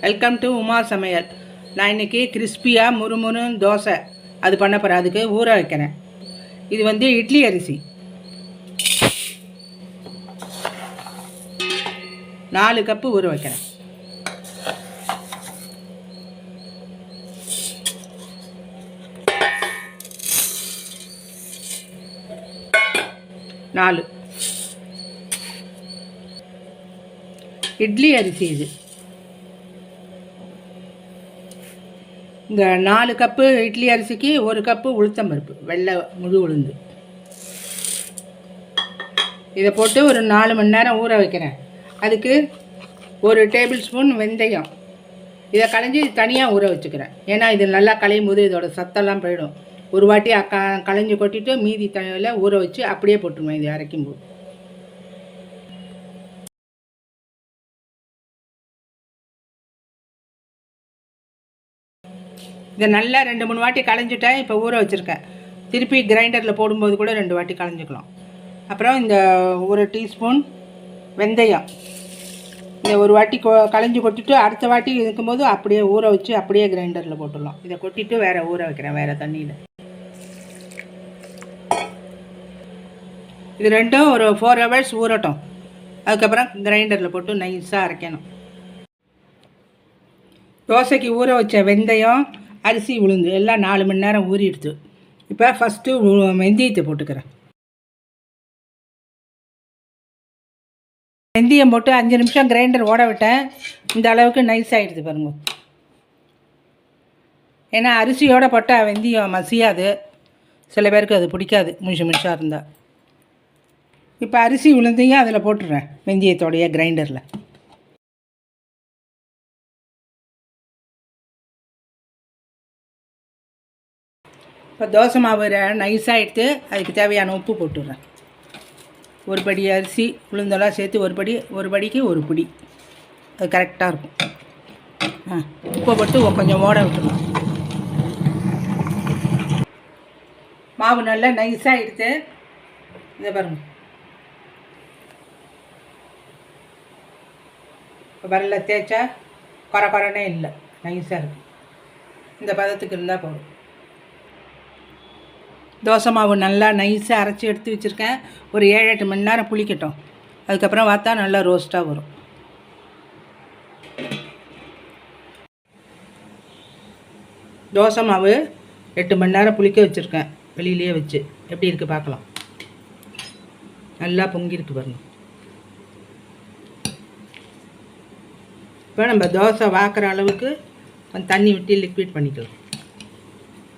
Welcome to Uma சமையல். நான் இன்றைக்கி கிறிஸ்பியாக முறுமுறுன்னு தோசை. அது பண்ண போகிறேன் அதுக்கு ஊற வைக்கிறேன். இது வந்து இட்லி அரிசி. நாலு கப்பு ஊற வைக்கிறேன். நாலு. இட்லி அரிசி இது. இந்த நாலு கப்பு இட்லி அரிசிக்கு ஒரு கப்பு உளுத்தம் பருப்பு வெள்ளை முழு உளுந்து. இதை போட்டு ஒரு நாலு மணி நேரம் ஊற வைக்கிறேன். அதுக்கு ஒரு டேபிள் ஸ்பூன் வெந்தயம். இதை களைஞ்சி தனியாக ஊற வச்சுக்கிறேன். ஏன்னா இது நல்லா களையும் போது இதோட சத்தெல்லாம் போயிடும். ஒரு வாட்டி அக்கா களைஞ்சி கொட்டிட்டு மீதி தனியில் ஊற வச்சு அப்படியே போட்டுருவேன் இது அரைக்கும் இதை நல்லா ரெண்டு மூணு வாட்டி களைஞ்சிட்டேன் இப்போ ஊற வச்சுருக்கேன். திருப்பி கிரைண்டரில் போடும்போது கூட ரெண்டு வாட்டி களைஞ்சிக்கலாம். அப்புறம் இந்த ஒரு டீஸ்பூன் வெந்தயம். இதை ஒரு வாட்டி கொ களைஞ்சி கொட்டிட்டு அடுத்த வாட்டி இருக்கும்போது அப்படியே ஊற வச்சு அப்படியே கிரைண்டரில் போட்டுடலாம். இதை கொட்டிட்டு வேறு ஊற வைக்கிறேன் வேறு தண்ணியில். இது ரெண்டும் ஒரு ஃபோர் ஹவர்ஸ் ஊறட்டும். அதுக்கப்புறம் கிரைண்டரில் போட்டு நைஸாக அரைக்கணும். தோசைக்கு ஊற வச்ச வெந்தயம் அரிசி உளுந்து எல்லாம் நாலு மணி நேரம் ஊறிடுது இப்போ ஃபஸ்ட்டு வெந்தயத்தை போட்டுக்கிறேன். வெந்தயம் போட்டு அஞ்சு நிமிஷம் கிரைண்டர் ஓட விட்டேன். இந்த அளவுக்கு நைஸ் ஆகிடுது பாருங்க. ஏன்னா அரிசியோடு போட்டால் வெந்தயம் மசியாது. சில பேருக்கு அது பிடிக்காது முழுசு முழுசாக இருந்தால் இப்போ அரிசி உளுந்தையும் அதில் போட்டுடுறேன் வெந்தயத்தோடைய கிரைண்டரில் இப்போ தோசை மாவு நைஸாக எடுத்து அதுக்கு தேவையான உப்பு போட்டுடுறேன். ஒரு படி அரிசி உளுந்தெல்லாம் சேர்த்து ஒரு படி ஒரு படிக்கு ஒரு பிடி. அது கரெக்டாக இருக்கும். ஆ உப்பை போட்டு கொஞ்சம் ஓட விட்டுருவோம் மாவு நல்லா நைஸாக எடுத்து இதை பாருங்க. வரல தேய்ச்சா குறை குறைனே இல்லை. நைஸாக இருக்கும் இந்த பதத்துக்கு இருந்தால் போதும். தோசை மாவு நல்லா நைஸாக அரைச்சி எடுத்து வச்சுருக்கேன். ஒரு ஏழு எட்டு மணி நேரம் புளிக்கட்டும். அதுக்கப்புறம் பார்த்தா நல்லா ரோஸ்ட்டாக வரும். தோசை மாவு எட்டு மணி நேரம் புளிக்க வச்சுருக்கேன். வெளியிலேயே வச்சு. எப்படி இருக்குது பார்க்கலாம். நல்லா பொங்கியிருக்கு பாருங்க. இப்போ நம்ம தோசை வாக்குற அளவுக்கு கொஞ்சம் தண்ணி விட்டு லிக்விட் பண்ணிக்கலாம்.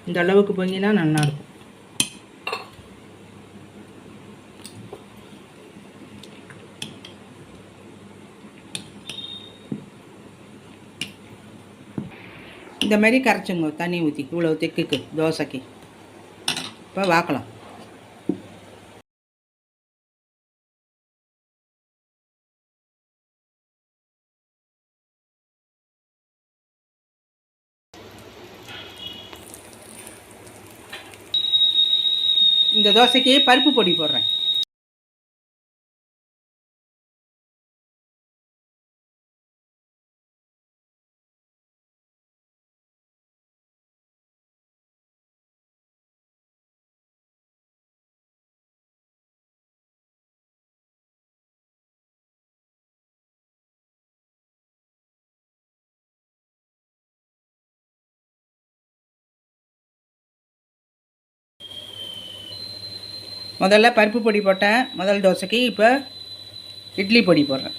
இந்த அளவுக்கு பொங்கினா நல்லாயிருக்கும். இந்த மாதிரி கரைச்சிங்க தண்ணி ஊற்றி இவ்வளோ தெக்குக்கு தோசைக்கு. இப்போ வாக்கலாம். இந்த தோசைக்கு பருப்பு பொடி போடுறேன். முதல்ல பருப்பு பொடி போட்டேன். முதல் தோசைக்கு இப்போ இட்லி பொடி போடுறேன்.